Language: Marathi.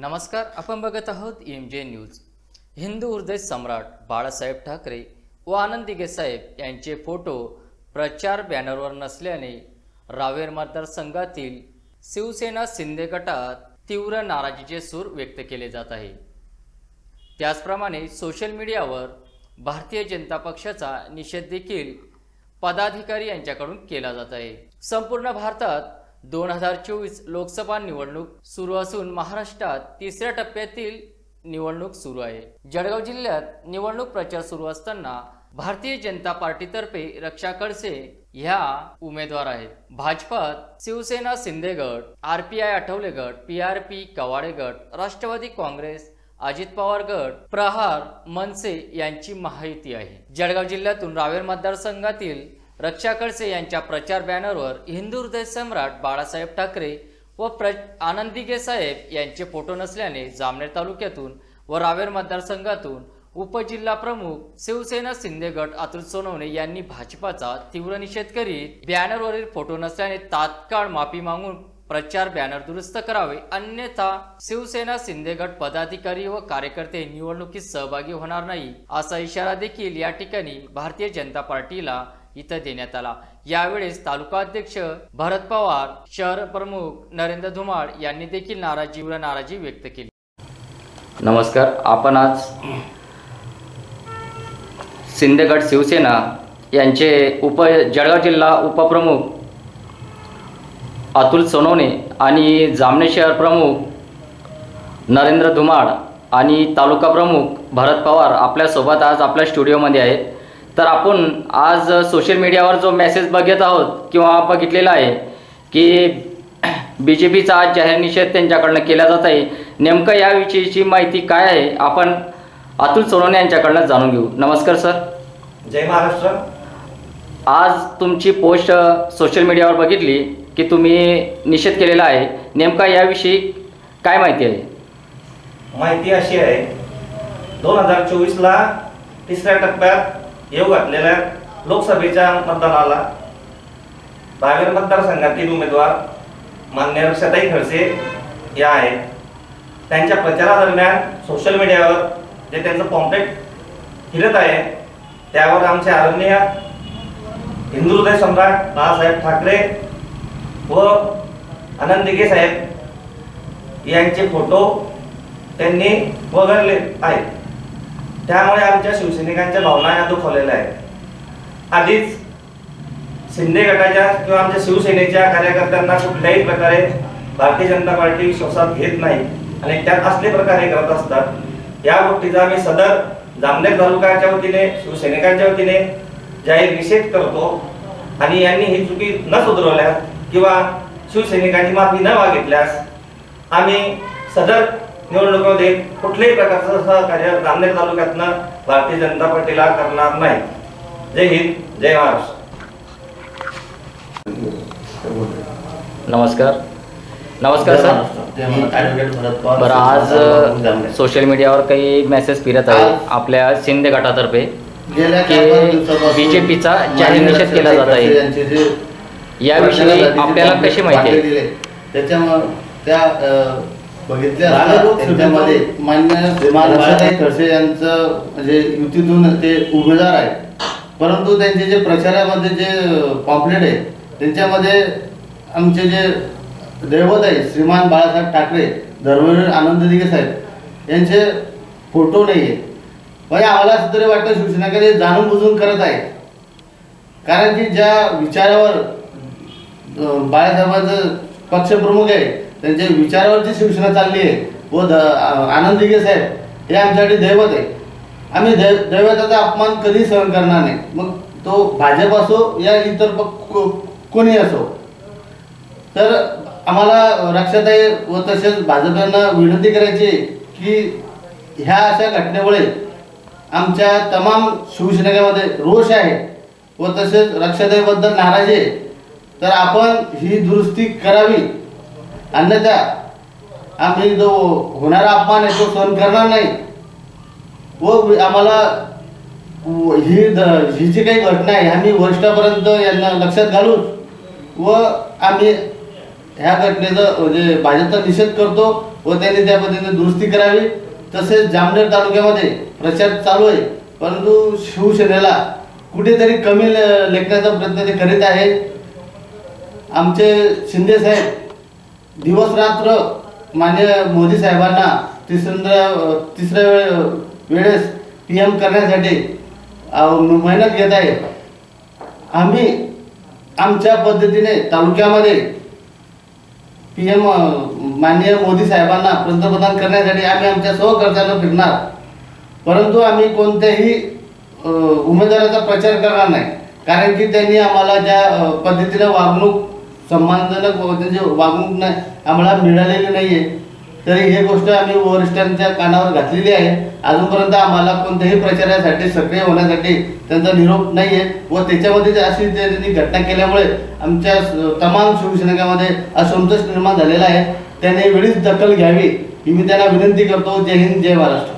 नमस्कार आपण बघत आहोत एम जे न्यूज हिंदू हृदय सम्राट बाळासाहेब ठाकरे व आनंद दिगेसाहेब यांचे फोटो प्रचार बॅनरवर नसल्याने रावेर मतदारसंघातील शिवसेना शिंदे गटात तीव्र नाराजीचे सूर व्यक्त केले जात आहे. त्याचप्रमाणे सोशल मीडियावर भारतीय जनता पक्षाचा निषेध देखील पदाधिकारी यांच्याकडून केला जात आहे. संपूर्ण भारतात दोन हजार चोवीस लोकसभा निवडणूक सुरू असून महाराष्ट्रात तिसऱ्या टप्प्यातील निवडणूक सुरू आहे. जळगाव जिल्ह्यात निवडणूक प्रचार सुरू असताना भारतीय जनता पार्टीतर्फे रक्षा खडसे ह्या उमेदवार आहेत. भाजपात शिवसेना शिंदे गट आर पी आय आठवले गट पी आर पी कवाडे गट राष्ट्रवादी काँग्रेस अजित पवार गट प्रहार मनसे यांची माहिती आहे. जळगाव जिल्ह्यातून रावेर मतदारसंघातील रक्षा खडसे यांच्या प्रचार बॅनरवर हिंदू हृदय सम्राट बाळासाहेब ठाकरे व प्र आनंद साहेब यांचे फोटो नसल्याने जामनेर तालुक्यातून व रावेर मतदारसंघातून उपजिल्हा प्रमुख शिवसेना शिंदे गट अतुल सोनवणे यांनी भाजपाचा तीव्र निषेध करीत बॅनरवरील फोटो नसल्याने तात्काळ माफी मागून प्रचार बॅनर दुरुस्त करावे. अन्यथा शिवसेना शिंदे गट पदाधिकारी व कार्यकर्ते निवडणुकीत सहभागी होणार नाही असा इशारा देखील या ठिकाणी भारतीय जनता पार्टीला इथं देण्यात आला. यावेळेस तालुका अध्यक्ष भरत पवार शहर प्रमुख नरेंद्र धुमाळ यांनी देखील नाराजी व नाराजी व्यक्त केली. नमस्कार. आपण आज सिंदगड शिवसेना यांचे उप जळगाव जिल्हा उपप्रमुख अतुल सोनवणे आणि जामने शहर प्रमुख नरेंद्र धुमाळ आणि तालुका प्रमुख भरत पवार आपल्यासोबत आज आपल्या स्टुडिओमध्ये आहेत. तर आपण आज सोशल मीडियावर जो मेसेज बघत आहोत किंवा बघितलेला आहे की बी जे पीचा आज जाहीर निषेध त्यांच्याकडनं केला जात आहे. नेमकं याविषयीची माहिती काय आहे? आपण अतुल सोनवणे यांच्याकडनं जाणून घेऊ. नमस्कार सर. जय महाराष्ट्र. आज तुमची पोस्ट सोशल मीडियावर बघितली की तुम्ही निषेध केलेला आहे. नेमका याविषयी काय माहिती आहे? माहिती अशी आहे. दोन हजार चोवीसला तिसऱ्या टप्प्यात येऊ घातलेल्या लोकसभेच्या मतदानाला रावेर मतदारसंघातील उमेदवार मान्य रक्षाताई खडसे या आहेत. त्यांच्या प्रचारादरम्यान सोशल मीडियावर जे त्यांचं पॉम्पलेट फिरत आहे त्यावर आमचे आदरणीय हिंदू हृदय सम्राट बाळासाहेब ठाकरे व आनंद साहेब यांचे फोटो त्यांनी वगळले आहेत. त्यामुळे आमच्या शिवसैनिकांच्या भावना या दुखवलेल्या आहेत. आधीच शिंदे गटाच्या किंवा आमच्या शिवसेनेच्या कार्यकर्त्यांना कुठल्याही प्रकारे भारतीय जनता पार्टी विश्वासात घेत नाही आणि त्यात असले प्रकारे करत असतात या गोष्टीचा आम्ही सदर जामनेर तालुक्याच्या वतीने शिवसैनिकांच्या वतीने जाहीर निषेध करतो आणि यांनी ही चुकी न सुधरवल्यास किंवा शिवसैनिकांची माफी न मागितल्यास आम्ही सदर निवडणुकीमध्ये कुठल्याही प्रकारचं सहकार्य जामनेर तालुक्यातनं भारतीय जनता पार्टीला करणार नाही. जय हिंद जय महाराष्ट्र. नमस्कार. नमस्कार सर. बरं आज सोशल मीडियावर काही मेसेज फिरत आहे आपल्या शिंदे गटातर्फे गेल्या की चार पाच दिवसापासून BJP चा जाहीर निषेध केला जात आहे. याविषयी आपल्याला कशी माहिती आहे? दिले, त्याच्यामुळे त्या बघितल्या त्यांच्यामध्ये मान्य खडसे यांचं म्हणजे युतीतून ते उमेदवार आहे परंतु त्यांचे जे प्रचारामध्ये जे पॉम्पलेट आहे त्यांच्यामध्ये आमचे जे दैवत आहे श्रीमान बाळासाहेब ठाकरे धर्मवीर आनंद दिघे साहेब यांचे फोटो नाही आहे म्हणजे आम्हाला असं तरी वाटतं शिवसेनेकडे जाणून बुजून करत आहे कारण की ज्या विचारावर बाळासाहेबांचं पक्षप्रमुख आहे त्यांच्या विचारावरची शिवसेना चालली आहे व द आनंद दिघे साहेब हे आमच्यासाठी दैवत आहे. आम्ही दै दैवताचा अपमान कधी सहन करणार नाही. मग तो भाजप असो या इतर को- कोणी असो. तर आम्हाला रक्षाताई व तसेच भाजपांना विनंती करायची की ह्या अशा घटनेमुळे आमच्या तमाम शिवसैनिकांमध्ये रोष आहे व तसेच रक्षाताईबद्दल नाराजी आहे. तर आपण ही दुरुस्ती करावी. अन्यथा आम्ही जो होणारा अपमान आहे तो सहन करणार नाही. व आम्हाला ही द- ही जी काही घटना आहे आम्ही वरिष्ठापर्यंत यांना लक्षात घालून व आम्ही ह्या घटनेचं म्हणजे भाजपचा निषेध करतो व त्यांनी त्या पद्धतीने दुरुस्ती करावी. तसेच जामनेर तालुक्यामध्ये प्रचार चालू आहे. परंतु शिवसेनेला कुठेतरी कमी लेखण्याचा प्रयत्न ते करीत आहेत आमचे शिंदे साहेब दिवस रात्र मान्य मोदी साहेबांना तिसऱ्या तिसऱ्या वेळ वेळेस पी एम करण्यासाठी मेहनत घेत आहे. आम्ही आमच्या पद्धतीने तालुक्यामध्ये पी एम माननीय मोदी साहेबांना पंतप्रधान करण्यासाठी आम्ही आमच्या सहकर्त्यानं फिरणार. परंतु आम्ही कोणत्याही उमेदवाराचा प्रचार करणार नाही. कारण की त्यांनी आम्हाला ज्या पद्धतीनं वागणूक सन्मानजनक त्यांची वागणूक नाही आम्हाला मिळालेली नाही आहे तरी हे गोष्ट आम्ही वरिष्ठांच्या कानावर घातलेली आहे. अजूनपर्यंत आम्हाला कोणत्याही प्रचारासाठी सक्रिय होण्यासाठी त्यांचा निरोप नाही आहे व त्याच्यामध्ये अशी त्यांनी घटना केल्यामुळे आमच्या तमाम शिवसैनिकांमध्ये असंतोष निर्माण झालेला आहे. त्याने वेळीच दखल घ्यावी ही मी त्यांना विनंती करतो. जय हिंद जय महाराष्ट्र.